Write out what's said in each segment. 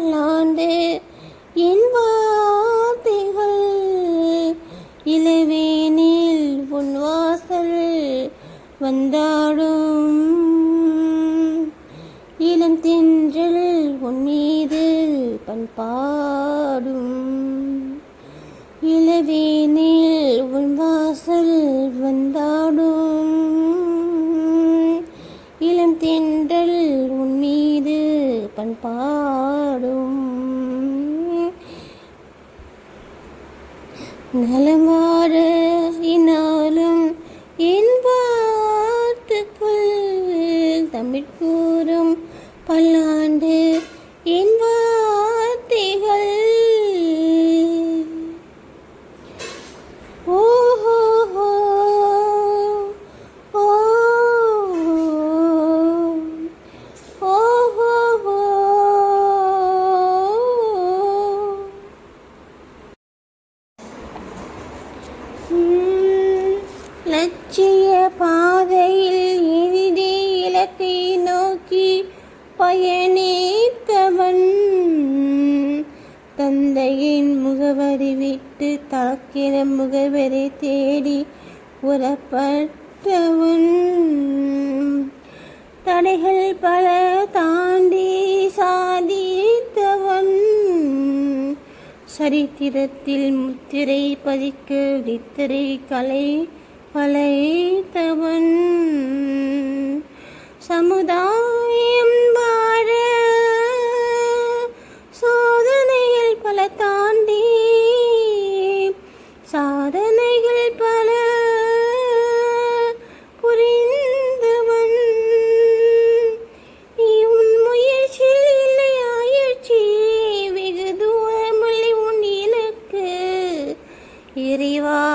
பல்லாண்டு என் வார்த்தைகள். இளவேனில் உன் வாசல் வந்தாடும். இளம் தென்றல் உன் மீது பண்பாடும் இளவேனில் உன் வாசல் வந்தாடும். இளம் தென்றல் உன் மீது பண்பாடும் நலமாற இனாலும் என் வார்த்தைக்குள் தமிழ் கூறும் பல்லா லட்சிய பாதையில் இனிதே இலக்கை நோக்கி பயணித்தவன். தந்தையின் முகவரி விட்டு தாக்கிற முகவரி தேடி புறப்பட்டவன். தடைகள் பல தாண்டி சாதித்தவன். சரித்திரத்தில் முத்திரை பதிக்க நித்திரை கலை வளைத்தவன் சமுதாயம் வாழ சோதனையில் பல தாண்டி சாதனைகள் பல புரிந்தவன். உன் முயற்சியில் இல்லை ஆயிற்சி. வெகு உன் இலக்கு. இறைவா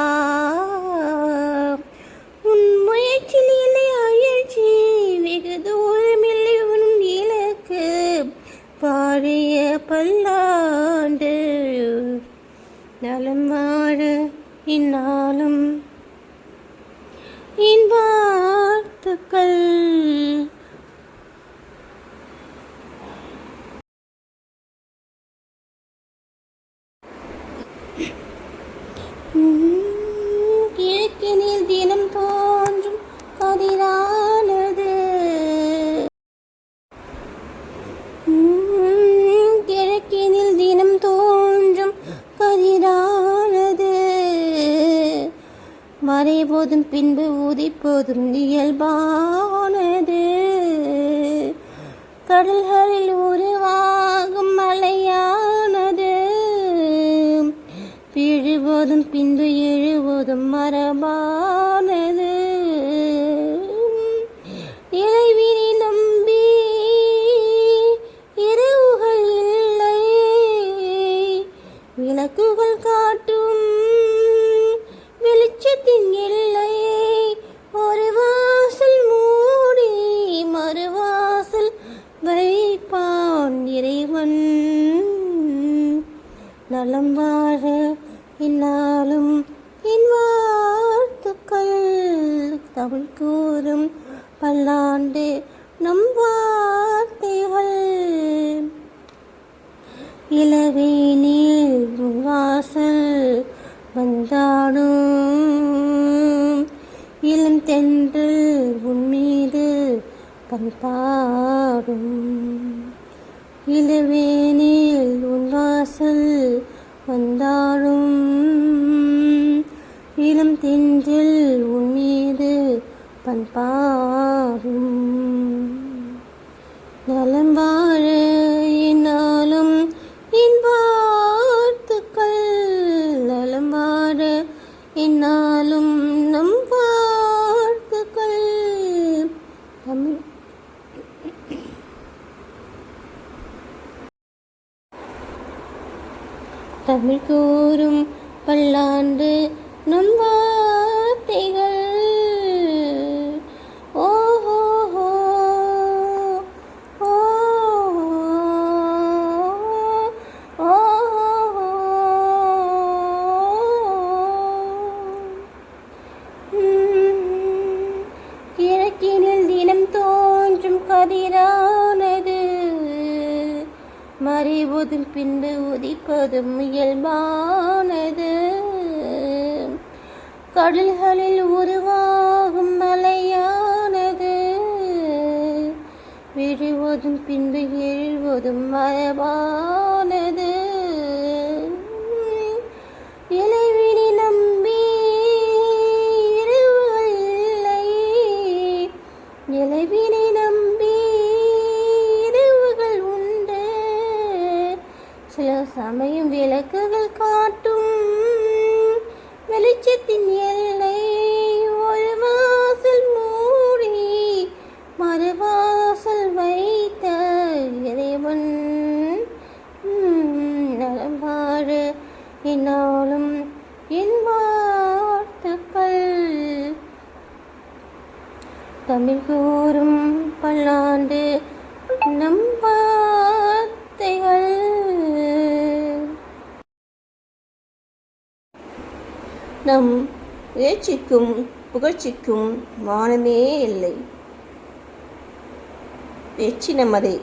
பாடிய பல்லாண்டு நலம் வாழ இந்நாளும். என் வாழ்த்துக்கள். மறைபோதும் பின்பு ஊதி போதும். இயல்பானது. கடல்களில் உருவாகும் மலையானது. பிழுவதும் பின்பு எழுவதும் மரபானது. இறைவினை நம்பி இரவுகள் இல்லை. விளக்குகள் காட்டு வைப்பான் இறைவன். நலம் வாழ இந்நாளும் என் வாழ்த்துக்கள். தமிழ் கூறும் பல்லாண்டு நம் வார்த்தைகள். இளவேனில் உன் வாசல் வந்தாடும் இளம் தென்றல் உன் மீது பண்பாடும். இளவேனில் உன் வாசல் வந்தாடும். இளம் தென்றல் உன் மீது பண்பா தமிழ் கூறும் பல்லாண்டு நம் வார்த்தைகள் ஓஹோ ஓ கிழக்கினில் தினம் தோன்றும் கதிரா மறைவதும் பின்பு உதிப்பதும் இயல்பானது. கடல்களில் உருவாகும் மலையானது. விழுவதும் பின்பு எழுவதும் மரபா சமயம் விளக்குகள் காட்டும். வெளிச்சத்தின் எல்லை ஒரு வாசல் மூடி மறுவாசல் வைத்த இறைவன். நலம்பாடு என்னாலும் என் வாழ்த்துக்கள். தமிழ் கூறும் பல்லாண்டு நம் நம் முயற்சிக்கும் புகழ்ச்சிக்கும் வானமே இல்லை. வெற்றி நமதே